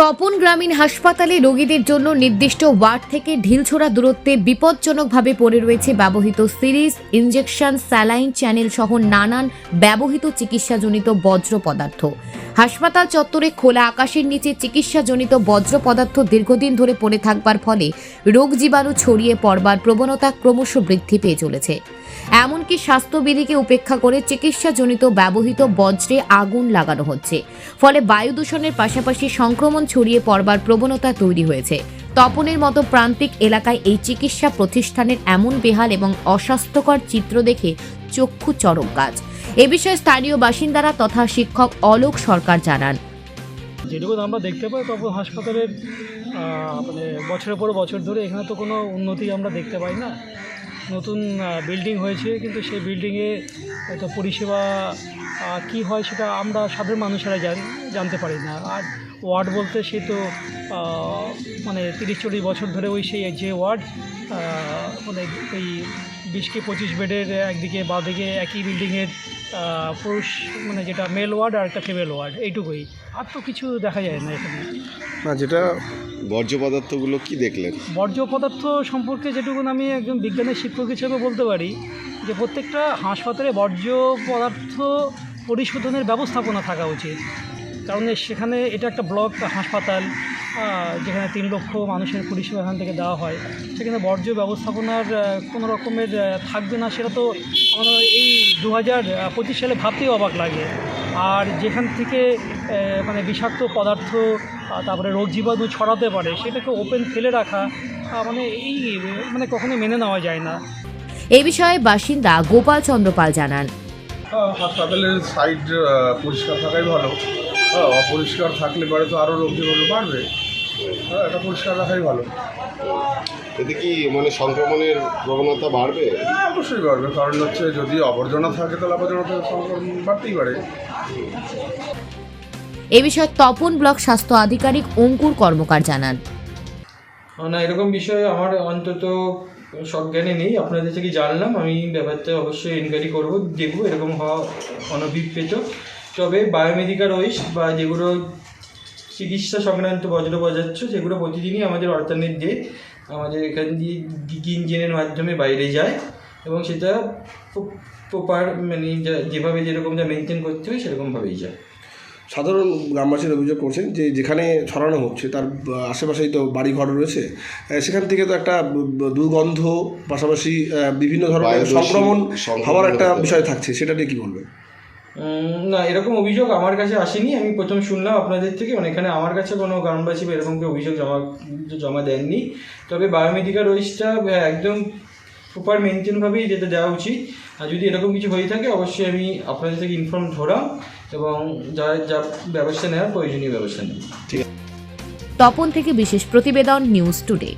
তপন গ্রামীণ হাসপাতালে রোগীদের জন্য নির্দিষ্ট ওয়ার্ড থেকে ঢিলছোড়া দূরত্বে বিপজ্জনকভাবে পড়ে রয়েছে ব্যবহৃত সিরিজ ইঞ্জেকশন স্যালাইন চ্যানেল সহ নানান ব্যবহৃত চিকিৎসাজনিত বজ্র পদার্থ। হাসপাতাল চত্বরে খোলা আকাশের নিচে চিকিৎসাজনিত বজ্র পদার্থ দীর্ঘদিন ধরে পড়ে থাকবার ফলে রোগ জীবাণু ছড়িয়ে পড়বার প্রবণতা ক্রমশ বৃদ্ধি পেয়ে চলেছে। এমনকি স্বাস্থ্যবিধিকে উপেক্ষা করে চিকিৎসাজনিত ব্যবহৃত বজ্রে আগুন লাগানো হচ্ছে। ফলে বায়ু দূষণের পাশাপাশি সংক্রমণ ছড়িয়ে পড়বার প্রবণতা তৈরি হয়েছে। তপনের মতো প্রান্তিক এলাকায় এই চিকিৎসা প্রতিষ্ঠানের এমন বেহাল এবং অস্বাস্থ্যকর চিত্র দেখে চক্ষু চরক কাজ। এ বিষয়ে স্থানীয় বাসিন্দারা তথা শিক্ষক অলোক সরকার জানান। যেটুকু আমরা দেখতে পাই তখন হাসপাতালের মানে বছরের পর বছর ধরে এখানে তো কোনো উন্নতি আমরা দেখতে পাই না। নতুন বিল্ডিং হয়েছে, কিন্তু সেই বিল্ডিংয়ে হয়তো পরিষেবা কী হয় সেটা আমরা সাধারণ মানুষেরা জান, জানতে পারি না। আর ওয়ার্ড বলতে সে তো মানে তিরিশ চল্লিশ বছর ধরে ওই সেই যে ওয়ার্ড মানে ওই বিশ কি পঁচিশ বেডের একদিকে বাঁদিকে একই বিল্ডিংয়ের পুরুষ মানে যেটা মেল ওয়ার্ড আর একটা ফিমেল ওয়ার্ড এইটুকুই। আর তো কিছু দেখা যায় না এখানে। না, যেটা বর্জ্য পদার্থগুলো কি দেখলেন? বর্জ্য পদার্থ সম্পর্কে যেটুকু আমি একজন বিজ্ঞানের শিক্ষক হিসেবে বলতে পারি, যে প্রত্যেকটা হাসপাতালে বর্জ্য পদার্থ পরিশোধনের ব্যবস্থাপনা থাকা উচিত। কারণ সেখানে এটা একটা ব্লক হাসপাতাল যেখানে তিন লক্ষ মানুষের পরিষেবা এখান থেকে দেওয়া হয়। সেখানে বর্জ্য ব্যবস্থাপনার কোনো রকমের থাকবে না, সেটা তো আমরা এই দু হাজার পঁচিশ সালে ভাবতেই অবাক লাগে। আর যেখান থেকে মানে বিষাক্ত পদার্থ তারপরে রোগ জীবাণু ছড়াতে পারে সেটাকে ওপেন ফেলে রাখা মানে এই মানে কখনোই মেনে নেওয়া যায় না। এই বিষয়ে বাসিন্দা গোপাল চন্দ্রপাল জানান। হাসপাতালের সাইড পরিষ্কার থাকাই ভালো। অপরিষ্কার থাকলে পরে তো আরও রোগ জীবাণু বাড়বে। এটা পরিষ্কার রাখাই ভালো। এতে কি মানে সংক্রমণের প্রবণতা বাড়বে? হ্যাঁ, অবশ্যই বাড়বে। কারণ হচ্ছে যদি আবর্জনা থাকে তাহলে আবর্জনা সংক্রমণ বাড়তেই পারে। এ বিষয়ে তপন ব্লক স্বাস্থ্য আধিকারিক অঙ্কুর কর্মকার জানান। না এরকম বিষয়ে আমার অন্তত সজ্ঞানে নেই। আপনাদের থেকে জানলাম। আমি ব্যাপারটা অবশ্যই এনকোয়ারি করব দেখব এরকম হওয়া অনভিপ্রেত। তবে বায়োমেডিক্যাল ওয়েস্ট বা যেগুলো চিকিৎসা সংক্রান্ত বজ্র পদার্থ সেগুলো প্রতিদিনই আমাদের অল্টারনেট ডে আমাদের এখান দিয়ে ইঞ্জিনের মাধ্যমে বাইরে যায় এবং সেটা প্রপার মানে যা- যেভাবে যেরকম যা মেনটেন করতে হয় সেরকমভাবেই যায়। সাধারণ গ্রামবাসীর অভিযোগ করছেন যে যেখানে ছড়ানো হচ্ছে তার আশেপাশেই তো বাড়িঘর রয়েছে সেখান থেকে তো একটা দুর্গন্ধ পাশাপাশি বিভিন্ন ধরনের সংক্রমণ হওয়ার একটা বিষয় থাকছে সেটা নিয়ে কী বলবেন? না, এরকম অভিযোগ আমার কাছে আসেনি। আমি প্রথম শুনলাম আপনাদের থেকে মানে এখানে আমার কাছে কোনো গ্রামবাসী বা এরকম কেউ অভিযোগ জমা জমা দেননি। তবে বায়োমেডিক্যাল ওয়েস্টটা একদম প্রপার মেনটেনভাবেই যেটা দেওয়া উচিত। আর যদি এরকম কিছু হয়ে থাকে, অবশ্যই আমি আপনাদের থেকে ইনফর্ম ধরাম এবং যা যা ব্যবস্থা নেওয়ার প্রয়োজনীয় ব্যবস্থা নেব। তপন থেকে বিশেষ প্রতিবেদন নিউজ টুডে